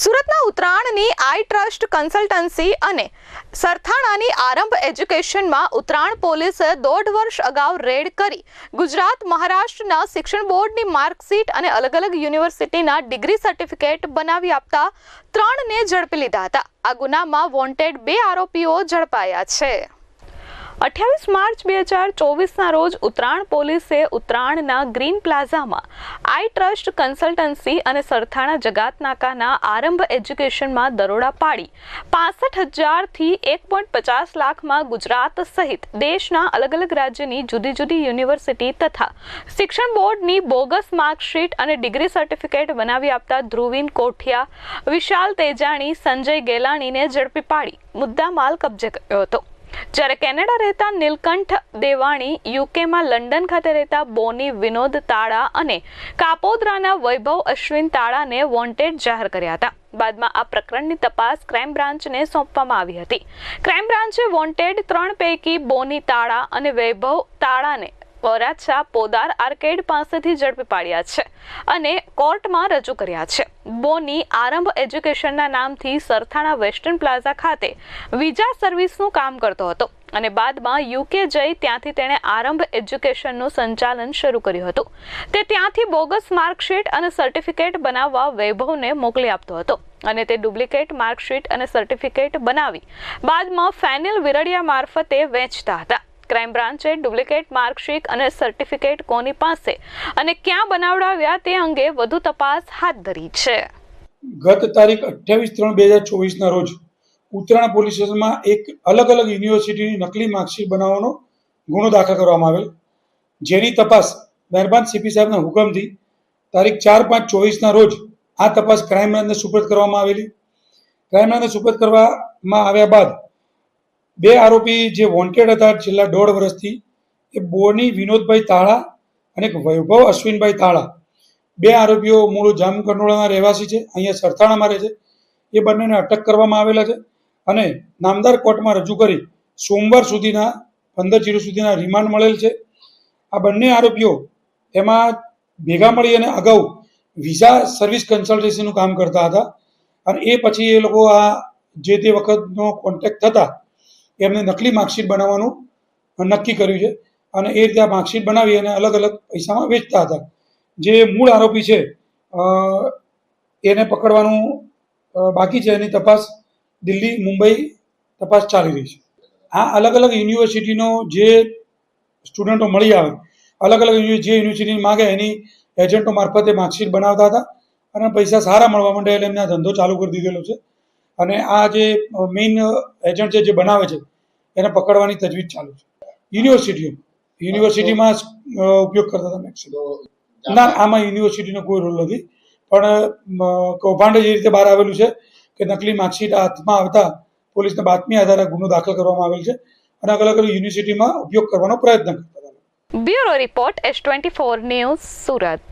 સુરતના ઉત્તરાયણની આઈ trust consultancy અને સરથાણાની આરંભ એજ્યુકેશનમાં ઉત્તરાયણ પોલીસે દોઢ વર્ષ અગાઉ રેડ કરી ગુજરાત, મહારાષ્ટ્રના શિક્ષણ બોર્ડની માર્કશીટ અને અલગ અલગ યુનિવર્સિટીના ડિગ્રી સર્ટિફિકેટ બનાવી આપતા ત્રણને ઝડપી લીધા હતા. આ ગુનામાં વોન્ટેડ બે આરોપીઓ ઝડપાયા છે. અઠ્યાવીસ માર્ચ બે હજાર ચોવીસના રોજ ઉત્તરાયણ પોલીસે ઉત્તરાયણના ગ્રીન પ્લાઝામાં આઈ ટ્રસ્ટ કન્સલ્ટન્સી અને સરથાણા જગાતનાકાના આરંભ એજ્યુકેશનમાં દરોડા પાડી. પાસઠ હજારથી એક પોઈન્ટ પચાસ લાખમાં ગુજરાત સહિત દેશના અલગ અલગ રાજ્યની જુદી જુદી યુનિવર્સિટી તથા શિક્ષણ બોર્ડની બોગસ માર્કશીટ અને ડિગ્રી સર્ટિફિકેટ બનાવી આપતા ધ્રુવીન કોઠિયા, વિશાલ તેજાણી, સંજય ગેલાણીને ઝડપી પાડી. મુદ્દા માલ કબજે કર્યો હતો. જ્યારે કેનેડા રહેતા નીલકંઠ દેવાણી યુકેમાં લંડન ખાતે રહેતા બોની વિનોદ તાળા અને કાપોદ્રાના વૈભવ અશ્વિન તાળાને વોન્ટેડ જાહેર કર્યા હતા. બાદમાં આ પ્રકરણની તપાસ ક્રાઇમ બ્રાન્ચને સોંપવામાં આવી હતી. ક્રાઇમ બ્રાન્ચે વોન્ટેડ ત્રણ પૈકી બોની તાળા અને વૈભવ તાળાને વરાછા પોદાર આર્કેડ પાસેથી ઝડપી પાડ્યા છે અને કોર્ટમાં રજૂ કર્યા છે. બોની આરંભ એજ્યુકેશનના નામથી સરથાણા વેસ્ટર્ન પ્લાઝા ખાતે વિઝા સર્વિસનું કામ કરતો હતો અને બાદમાં યુકે જઈ ત્યાંથી તેણે આરંભ એજ્યુકેશનનું સંચાલન શરૂ કર્યું હતું. તે ત્યાંથી બોગસ માર્કશીટ અને સર્ટિફિકેટ બનાવવા વૈભવને મોકલી આપતો હતો અને તે ડુપ્લિકેટ માર્કશીટ અને સર્ટિફિકેટ બનાવી બાદમાં ફેનિલ વિરડિયા મારફતે વેચતા હતા. ક્રાઇમ બ્રાન્ચે ડુપ્લિકેટ માર્કશીટ અને સર્ટિફિકેટ કોની પાસે અને ક્યાં બનાવડાવ્યા તે અંગે વધુ તપાસ હાથ ધરી છે. ગત તારીખ અઠ્યાવીસ ત્રણ બે હજાર ચોવીસના રોજ ઉત્તરાયણ પોલીસ સ્ટેશનમાં એક અલગ અલગ યુનિવર્સિટીની નકલી માર્કશીટ બનાવવાનો ગુનો દાખલ કરવામાં આવેલ. જેની તપાસ મહેરબાન સીપી સાહેબના હુકમથી તારીખ ચાર પાંચ ચોવીસના રોજ આ તપાસ ક્રાઇમ બ્રાન્ચને સુપરત કરવામાં આવેલી. ક્રાઇમ બ્રાન્ચને સુપરત કરવામાં આવ્યા બાદ બે આરોપી જે વોન્ટેડ હતા છેલ્લા દોઢ વર્ષથી, એ બોની વિનોદભાઈ તાળા અને વૈભવ અશ્વિનભાઈ તાળા. બે આરોપીઓ મૂળ જામકંડોળાના રહેવાસી છે, અહીંયા સરથાણામાં રહે છે. એ બંનેને અટક કરવામાં આવેલા છે અને નામદાર કોર્ટમાં રજૂ કરી સોમવાર સુધીના, પંદર જીરો સુધીના રિમાન્ડ મળેલ છે. આ બંને આરોપીઓ એમાં ભેગા મળી અને અગાઉ વિઝા સર્વિસ કન્સલ્ટન્સીનું કામ કરતા હતા અને એ પછી એ લોકો આ જે તે વખતનો કોન્ટેક્ટ થતા એમને નકલી માર્કશીટ બનાવવાનું નક્કી કર્યું છે અને એ રીતે આ માર્કશીટ બનાવી અને અલગ અલગ પૈસામાં વેચતા હતા. જે મૂળ આરોપી છે એને પકડવાનું બાકી છે એની તપાસ દિલ્હી, મુંબઈ તપાસ ચાલી રહી છે. આ અલગ અલગ યુનિવર્સિટીનો જે સ્ટુડન્ટો મળી આવે, અલગ અલગ જે યુનિવર્સિટી માગે એની એજન્ટો મારફતે માર્કશીટ બનાવતા હતા અને પૈસા સારા મળવા માંડે એટલે એમને આ ધંધો ચાલુ કરી દીધેલો છે. અને આ જે મેઇન એજન્ટ છે જે બનાવે છે એને પકડવાની તજવીજ ચાલુ છે. યુનિવર્સિટીઓ યુનિવર્સિટીમાં જ, ઉપયોગ કરતા હતા મેક્સિમમ ના આમાં યુનિવર્સિટીનો કોઈ રોલ નથી. પણ કૌભાંડ જે રીતે બહાર આવેલું છે કે નકલી માર્કશીટ હાથમાં આવતા પોલીસને બાતમી આધારે ગુનો દાખલ કરવામાં આવેલ છે અને અલગ અલગ યુનિવર્સિટીમાં ઉપયોગ કરવાનો પ્રયત્ન કરતા હતા. Bureau report S twenty four news Surat.